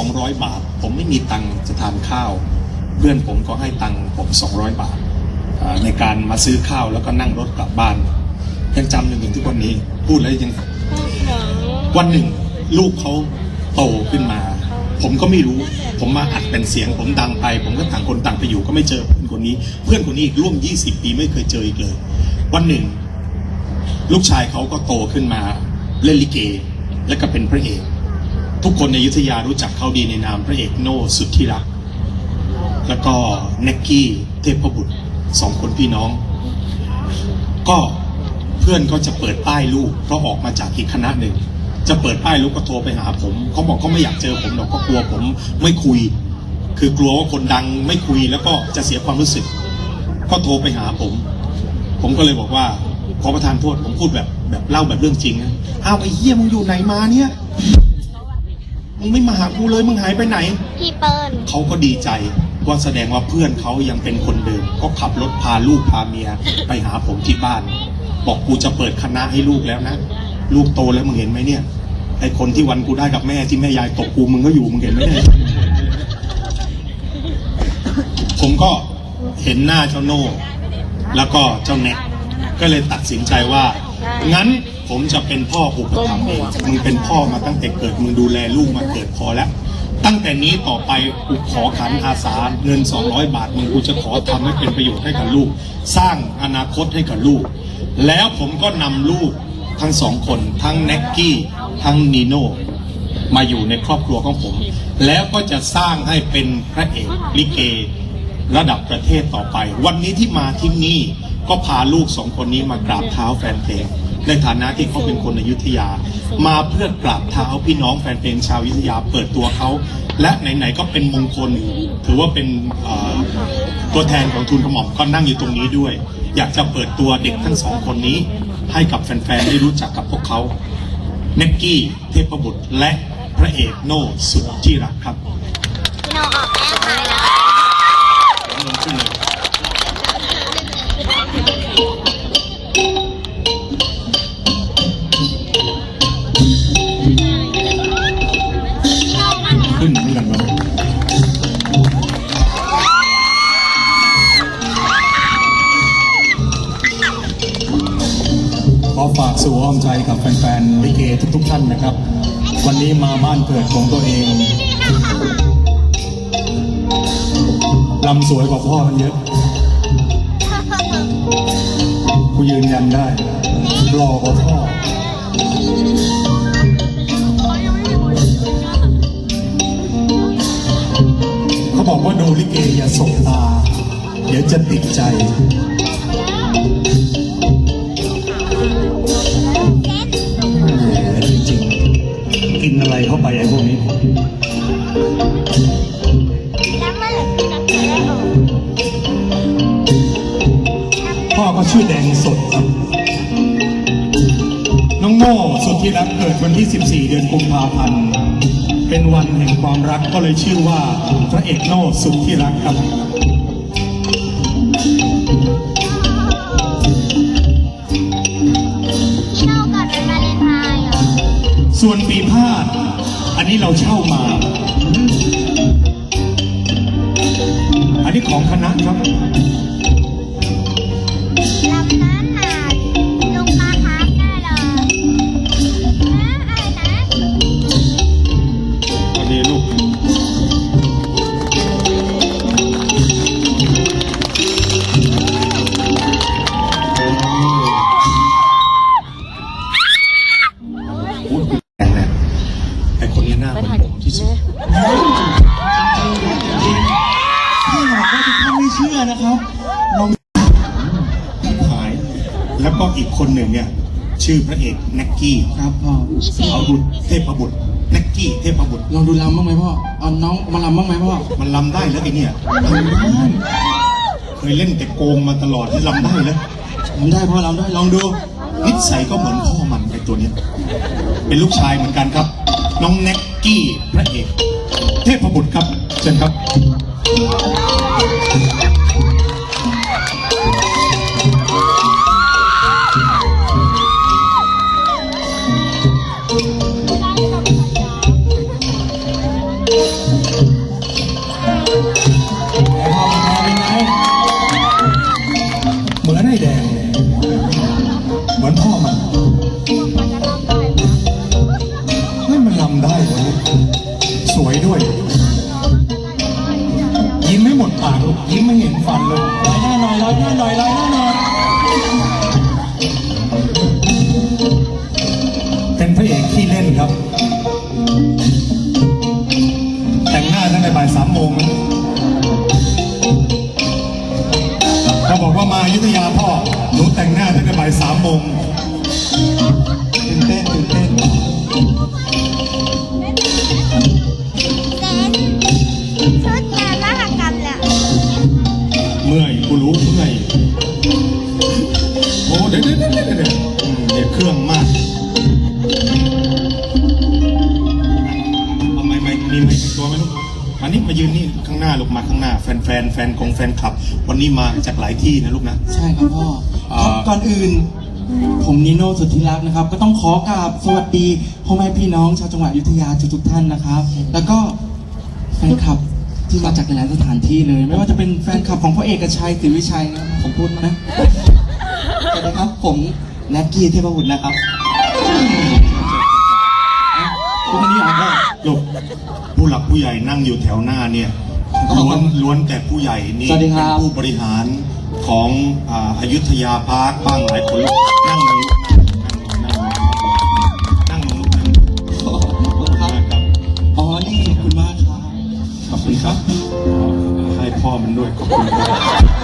200 บาท ผมไม่มีตังค์จะทานข้าว เพื่อนผมก็ให้ตังค์ผม200 บาทอ่าในการมาซื้อข้าวแล้วก็นั่งรถกลับบ้าน ยังจำจนถึงทุกวันนี้พูดแล้วยังวันหนึ่งลูกเขาโตขึ้นมา ผมก็ไม่รู้ ผมมาอัดเป็นเสียง ผมดังไป ผมก็ต่างคนต่างไปอยู่ก็ไม่เจอเพื่อนคนนี้ เพื่อนคนนี้อีกร่วม 20 ปีไม่เคยเจออีกเลย วันหนึ่ง ลูกชายเขาก็โตขึ้นมาเล่นลิเก และก็เป็นพระเอก ทุกคนในยุทธยารู้จักเขาดีในนามพระเอกโน่สุดที่รัก แล้วก็เน็กกี้เทพบุตรสองคนพี่น้อง ก็เพื่อนก็จะเปิดป้ายลูกเพราะออกมาจากอีกคณะหนึ่ง จะเปิดป้ายลูกก็โทรไปหาผมเขาบอกเขาไม่อยากเจอผมหรอกก็กลัวผมไม่คุย คือกลัวว่าคนดังไม่คุยแล้วก็จะเสียความรู้สึก ก็โทรไปหาผม ผมก็เลยบอกว่าขอประทานโทษผมพูดแบบแบบเล่าแบบเรื่องจริงนะอ้าวไอ้เหี้ยมึงอยู่ไหนมาเนี่ย มึงไม่มาหากูเลยมึงหายไปไหน พี่เปิ้ลเขาก็ดีใจว่าแสดงว่าเพื่อนเขายังเป็นคนเดิม ก็ขับรถพาลูกพาเมียไปหาผมที่บ้าน บอกกูจะเปิดคณะให้ลูกแล้วนะ ลูกโตแล้วมึงเห็นไหมเนี่ย ไอคนที่วันกูได้กับแม่ที่แม่ยายตกกูมึงก็อยู่มึงเห็นไหมเนี่ยผมก็เห็นหน้าเจ้าโน่แล้วก็เจ้าแน็กก็เลยตัดสินใจว่า งั้น ผมจะเป็นพ่ออุปถัมภ์เองมึงเป็นพ่อมาตั้งแต่เกิดมึงดูแลลูกมาเกิดพอแล้ว ตั้งแต่นี้ต่อไปกูขอขันอาสาเงิน 200 บาทมึงกูจะขอทำให้เป็นประโยชน์ให้กับลูก สร้างอนาคตให้กับลูก แล้วผมก็นำลูกทั้งสองคนทั้งแน็กกี้ทั้งนีโน่มาอยู่ในครอบครัวของผม แล้วก็จะสร้างให้เป็นพระเอกลิเกระดับประเทศต่อไป วันนี้ที่มาที่นี่ก็พาลูกสองคนนี้มากราบเท้าแฟนเพลง ในฐานะที่เขาเป็นคนอยุธยา มาเพื่อกราบเท้าพี่น้องแฟนเพลงชาวอยุธยาเปิดตัวเขา และไหนๆก็เป็นมงคล ถือว่าเป็นตัวแทนของทุนกระหม่อมก็นั่งอยู่ตรงนี้ด้วย อยากจะเปิดตัวเด็กทั้งสองคนนี้ ให้กับแฟนๆได้รู้จักกับพวกเขาเน็กกี้เทพบุตรและพระเอกโน่สุดที่รักครับ ฝากสู่อ้อมใจกับแฟนๆลิเกทุกๆท่านนะครับ วันนี้มาบ้านเกิดของตัวเองลำสวยกว่าพ่อมันเยอะกูยืนยันได้หล่อกว่าพ่อเขาบอกว่าดูลิเกอย่าสบตา เดี๋ยวจะติดใจ อะไรเข้าไปไอ้พวกนี้พ่อก็ชื่อแดงสดครับ น้องโน่สุดที่รักเกิดวันที่ 14 เดือนกุมภาพันธ์ เป็นวันแห่งความรักก็เลยชื่อว่าพระเอกโน่สุดที่รักครับ เราเช่ามา อันนี้ของคณะครับ ก็อีกคนหนึ่งเนี่ย ชื่อพระเอกแน็กกี้ครับพ่อพี่เชเขานบุตรเทพบุตรแน็กกี้เทพบุตรลองดูลำบ้างไหมพ่อเอาน้องมาลำบ้างไหมพ่อมันลำได้แล้วไอเนี่ยลำได้เคยเล่นแต่โกงมาตลอดที่ลำได้แล้วลำได้พ่อลำได้ลองดูนิสัยก็เหมือนพ่อมันไอตัวเนี้ยเป็นลูกชายเหมือนกันครับ น้องแน็กกี้พระเอกเทพบุตรครับเชิญครับ เป็นพระเอกขี้เล่นครับ แต่งหน้าตั้งแต่บ่ายสามโมงเขาบอกว่ามายุทธยา เดี๋ยวเครื่องมากเอไมมีไม้ติดตไหมลูกมานี่มายืนนี่ข้างหน้าลูกมาข้างหน้า แฟนแฟนแฟนของแฟนคลับ วันนี้มาจากหลายที่นะลูกนะ ใช่ครับพ่อก่อนอื่น ผมนิโน่สุดที่รักนะครับ ก็ต้องขอกราบสวัสดีพ่อแม่พี่น้องชาวจังหวัดยุธยาทุกๆท่านนะครับ แล้วก็แฟนคลับที่มาจากหลายสถานที่เลย ไม่ว่าจะเป็นแฟนคลับของพ่อเอกชัยศิวิชัยนะครับผมพูดมานะ สวัสดีครับ ผมแนกกี้เทพบุตรนะครับคุณคนนี้อะพ่อลูกผู้หลักผู้ใหญ่นั่งอยู่แถวหน้าเนี่ยล้วนล้วนแต่ผู้ใหญ่นี่สวัสดีครับ เป็นผู้บริหารของอ่าอยุธยาพาร์คบ้างหลายคนลูกนั่งลงลูกนั่งลงนั่งลงนั่งลงขอบคุณครับครับอ๋อ นี่ขอบคุณมากครับ ขอบคุณครับ ให้พ่อมันด้วยขอบคุณครับ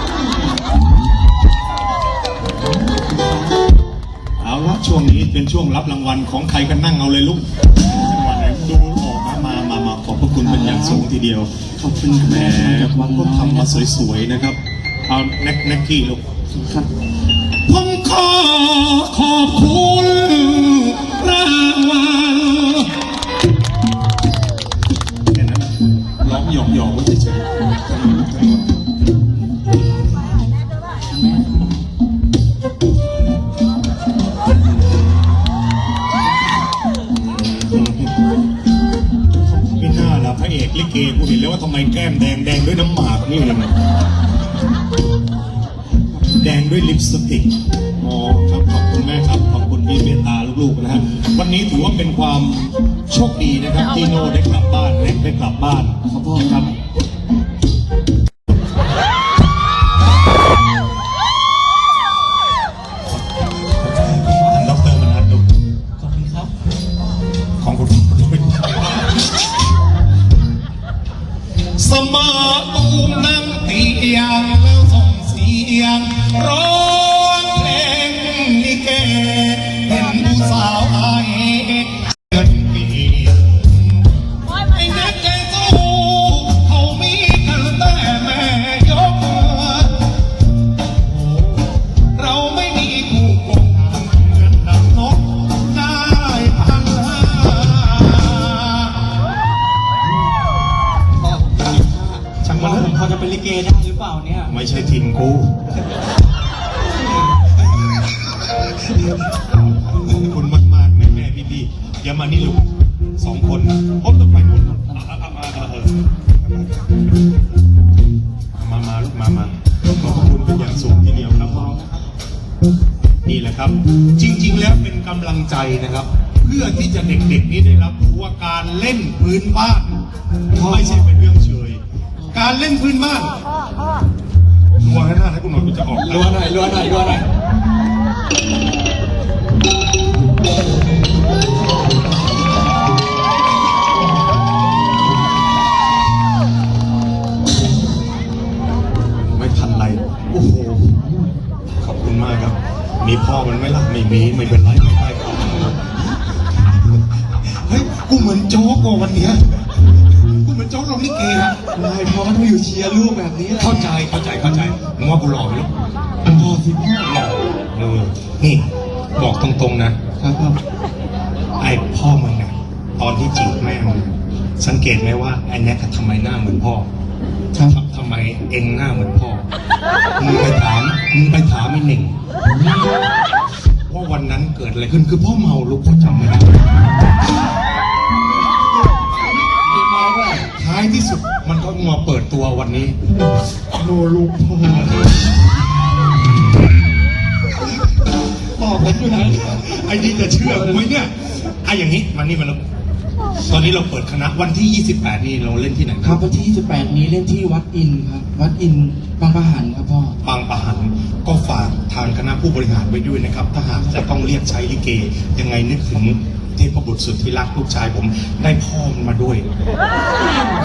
ช่วงนี้เป็นช่วงรับรางวัลของใครกันนั่งเอาเลยลูกจังหวะไหนดูออกมามามามาขอบพระคุณเป็นอย่างสูงทีเดียวขอบคุณแหมจากวันก็ทำมาสวยๆนะครับ เอาแน็กแน็กกี้ลูกครับผมขอขอบคุณรา ละพระเอกลิเกกูเห็นแล้วว่าทำไมแก้มแดงแดงด้วยน้ำหมากนี่เลยแดงด้วยลิปสติกอ๋อครับขอบคุณแม่ครับขอบคุณพี่เมตตาลูกๆนะฮะวันนี้ถือว่าเป็นความโชคดีนะครับที่โน่ได้กลับบ้านเน็กได้กลับบ้านครับพ่อนะครับ มาตูมนั่งเตียงแล้วส่งเสียงร้อง เนี่ยไม่ใช่ทินกูขอบคุณมากๆแม่แม่พี่พี่ๆอย่ามานี่ลูกสองคนพบต้องไปนู่นอะอะอะมาเออมามาลูกมามาขอบคุณเป็นอย่างสูงทีเดียวครับนี่แหละครับ จริง ๆ แล้วเป็นกำลังใจนะครับ เพื่อที่จะเด็กๆนี้ได้รับรู้ว่าการเล่นพื้นบ้านไม่ใช่เป็นเรื่องเฉย การเล่นพื้นบ้านรัวให้หน้าให้คุณหน่อยกูจะออกรัวหน่อยรัวหน่อยรัวหน่อยไม่ทันไรโอ้โหขอบคุณมากครับ มีพ่อมันไม่ละไม่มีไม่เป็นไรไม่ไปเฮ้ยกูเหมือนโจ๊กว่ะวันเนี้ย แบบนี้แหละเข้าใจเข้าใจเข้าใจมึงว่ากูหล่อไหมลูกพ่อสิพ่อหล่อเออนี่ บอกตรงๆนะครับพ่อไอ้พ่อมึงเนี่ยตอนที่จีบแม่มึงสังเกตไหมว่าไอ้แน็กทำไมหน้าเหมือนพ่อครับทำไมเองหน้าเหมือนพ่อมึงไปถามมึงไปถามไอ้หนึ่งว่าวันนั้นเกิดอะไรขึ้นคือพ่อเมาลูกพ่อจำไม่ได้ท้ายที่สุดมันก็มาเปิดตัววันนี้โนลูกพ่อบอกผมอยู่นะไอ้นี่จะเชื่อกูไหมเนี่ยไอ้อย่างนี้มันนี่มันแล้วตอนนี้เราเปิดคณะวันที่ 28 นี่เราเล่นที่ไหนครับวันที่ 28 นี้เล่นที่วัดอินครับ วัดอินบางประหันครับพ่อ บางประหันก็ฝากทางคณะผู้บริหารไว้ด้วยนะครับ ถ้าหากจะต้องเรียกใช้ลิเก ยังไงนึกถึง เทพบุตรสุดที่รักลูกชายผมได้พ่อมันมาด้วย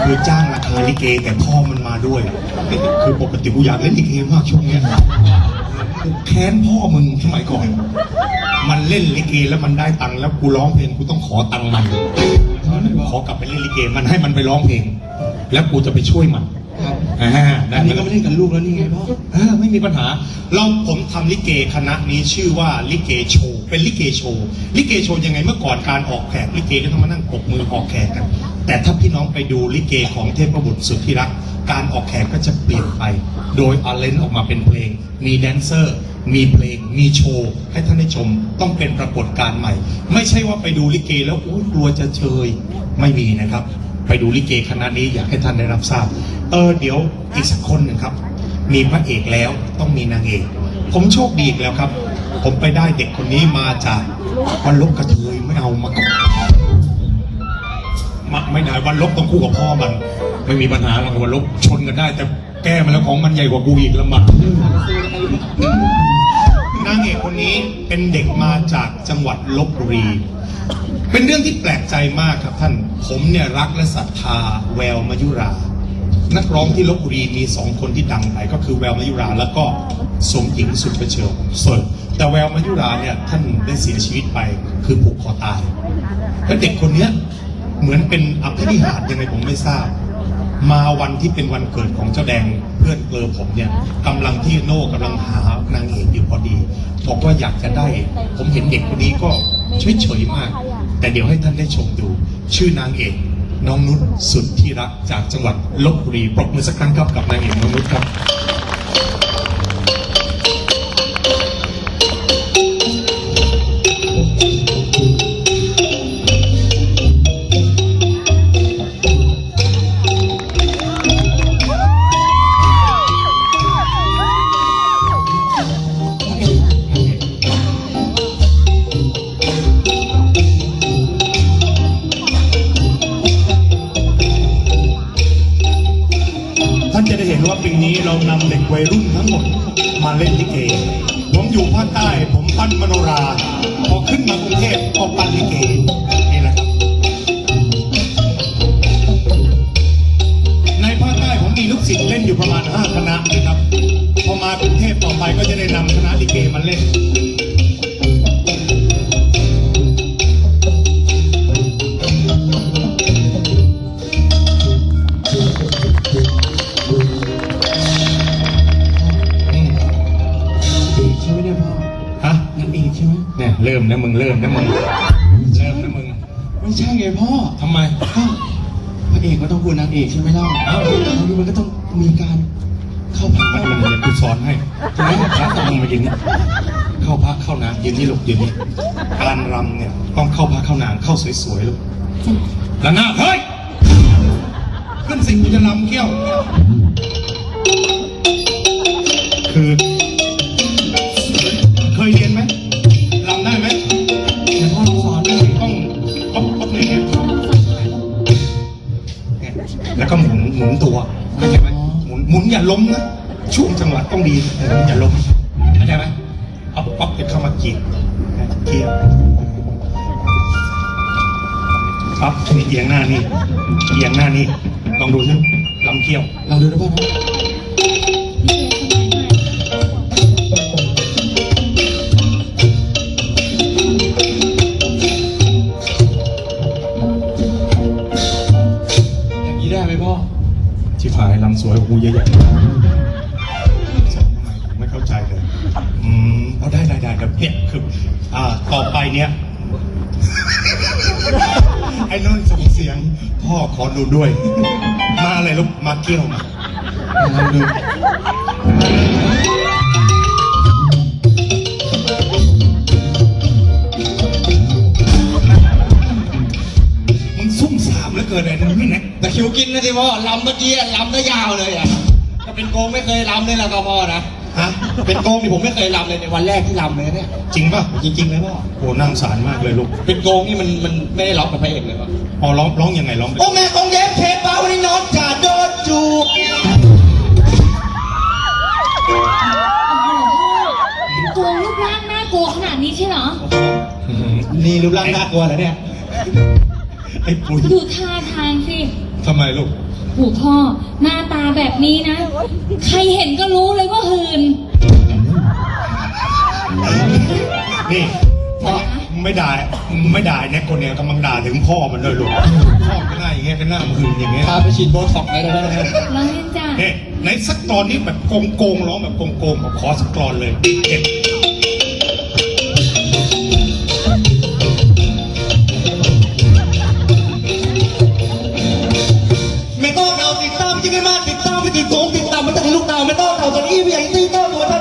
คือจ้างราคาลิเกแต่พ่อมันมาด้วย คือปกติกูอยากเล่นลิเกมากช่วงเนี้ยกูแค้นพ่อมึงสมัยก่อน มันเล่นลิเกแล้วมันได้ตังค์แล้วกูร้องเพลงกูต้องขอตังค์มันขอกลับไปเล่นลิเกมันให้มันไปร้องเพลง แล้วกูจะไปช่วยมัน อ่าอันนี้ก็ไม่เล่นกับลูกแล้วนี่ไงพ่อเออไม่มีปัญหา เราผมทำลิเกคณะนี้ชื่อว่าลิเกโชว์เป็นลิเกโชว์ลิเกโชว์ยังไงเมื่อก่อนการออกแขกลิเกก็ต้องมานั่งปรบมือออกแขกกันแต่ถ้าพี่น้องไปดูลิเกของเทพบุตรสุดที่รัก การออกแขกก็จะเปลี่ยนไป โดยอาเลนออกมาเป็นเพลง มีแดนเซอร์ มีเพลง มีโชว์ ให้ท่านได้ชมต้องเป็นปรากฏการณ์ใหม่ ไม่ใช่ว่าไปดูลิเกแล้วอุ้ยกลัวจะเชยไม่มีนะครับ ไปดูลิเกคณะนี้อยากให้ท่านได้รับทราบ เออเดี๋ยวอีกสักคนหนึ่งครับ มีพระเอกแล้วต้องมีนางเอก ผมโชคดีอีกแล้วครับ ผมไปได้เด็กคนนี้มาจากวันลบกระเทยไม่เอามากับมาไม่ได้วันลบต้องคู่กับพ่อมัน ไม่มีปัญหาหรอกวันลบชนกันได้ แต่แก้มาแล้วของมันใหญ่กว่ากูอีกลำบาก นางเอกคนนี้เป็นเด็กมาจากจังหวัดลบบุรี เป็นเรื่องที่แปลกใจมากครับท่าน ผมเนี่ยรักและศรัทธาแววมายุรา นักร้องที่ลบบุรีมีสองคนที่ดังไปก็คือแววมายุราแล้วก็สมหญิงสุดประเชิญสิร์ฟแต่แววมายุราเนี่ยท่านได้เสียชีวิตไปคือผูกคอตายแล้วเด็กคนเนี้ยเหมือนเป็นอภินิหารยังไงผมไม่ทราบ มาวันที่เป็นวันเกิดของเจ้าแดงเพื่อนเกลอผมเนี่ยกำลังที่โน่กำลังหานางเอกอยู่พอดีบอกว่าอยากจะได้ ผมเห็นเด็กคนนี้ก็เฉยๆมาก แต่เดี๋ยวให้ท่านได้ชมดู ชื่อนางเอกน้องนุชสุดที่รักจากจังหวัดลบบุรีปรบมือสักครั้งครับกับนางเอกน้องนุชครับ อยู่ภาคใต้ ผมปั้นมโนรา พอขึ้นมากรุงเทพก็ปั้นลิเกนี่แหละครับ ในภาคใต้ผมมีลูกศิษย์เล่นอยู่ประมาณ5คณะนะครับ พอมากรุงเทพต่อไปก็จะได้นำคณะลิเกมาเล่น เนี่ยเริ่มนะมึงเริ่มนะมึงเริ่มนะมึงไม่ใช่ไงพ่อทำไมก็พระเอกก็ต้องพูดนางเอกใช่ไหมเล่าเอ้าบางทีมันก็ต้องมีการเข้าพักมันมันเดี๋ยวกูสอนให้ใช่ไหมพระต้องมายืนนี่เข้าพักเข้านานยืนนี่ลูกยืนนี่การรำเนี่ยต้องเข้าพักเข้านานเข้าสวยๆลูกแล้วหน้าเฮ้ยขึ้นสิกูจะรำเกี้ยวคือ แล้วก็หมุนหมุนตัวเข้าใจไหมหมุนหมุนอย่าล้มนะช่วงจังหวะต้องดีเอออย่าล้มเข้าใจไหมเอาป๊อกเป็นเข้ามาเกี่ยวเกี่ยวปั๊บนี่เอียงหน้านี่เอียงหน้านี่ลองดูสิลำเกี่ยวเราดูนะพ่อ ได้ไหมพ่อชิพายลำสวยกว่ากูเยอะแยะสอนทำไมผมไม่เข้าใจเลย อืมเอาได้ได้ได้ครับเนี่ยคืออ่าต่อไปเนี่ยไอ้นนท์ส่งเสียง พ่อขอดูด้วย มาอะไรลูกมาเกี่ยวมาเราดูมึงซุ่มสามแล้วเกินไอ้นั่นนี่นะแต่ คิวกินนะสิพ่อลำเมื่อกี้ลำได้ยาวเลยอะถ้าเป็นโกงไม่เคยลำเลยละก็พ่อนะฮะเป็นโกงนี่ผมไม่เคยลำเลยในวันแรกที่ลำเลยเนี่ยจริงป่ะจริงๆเลยพ่อโอ้นั่งสารมากเลยลูกเป็นโกงนี่มันมันไม่ได้ร้องกับพระเอกเลยพ่อพอร้องร้องยังไงร้องโอ้แม่กองเย็บเพชรเบาวันนี้นอนจ่าโดนจูบตัวรูปร่างน่ากลัวขนาดนี้ใช่เหรออื้อหือนี่รูปร่างน่ากลัวเหรอเนี่ยไอ้ปุ๋ยดูท่าทางสิ ทำไมลูก โหูพ่อหน้าตาแบบนี้นะ ใครเห็นก็รู้เลยว่าหืน นี่พ่อไม่ด่าไม่ด่าเนี่ยคนเนี้ยกำลังด่าถึงพ่อมันเลยลูกพ่อก็หน้าอย่างเงี้ยก็หน้ามืออย่างเงี้ยพาไปฉีดโบท็อกซ์เลยได้ไหมเราเล่นจ้ะ เนี่ยในสักตอนนี้แบบโกงๆร้องแบบโกงๆผมขอสักตอนเลยเก็บ Yeah, you know what I'm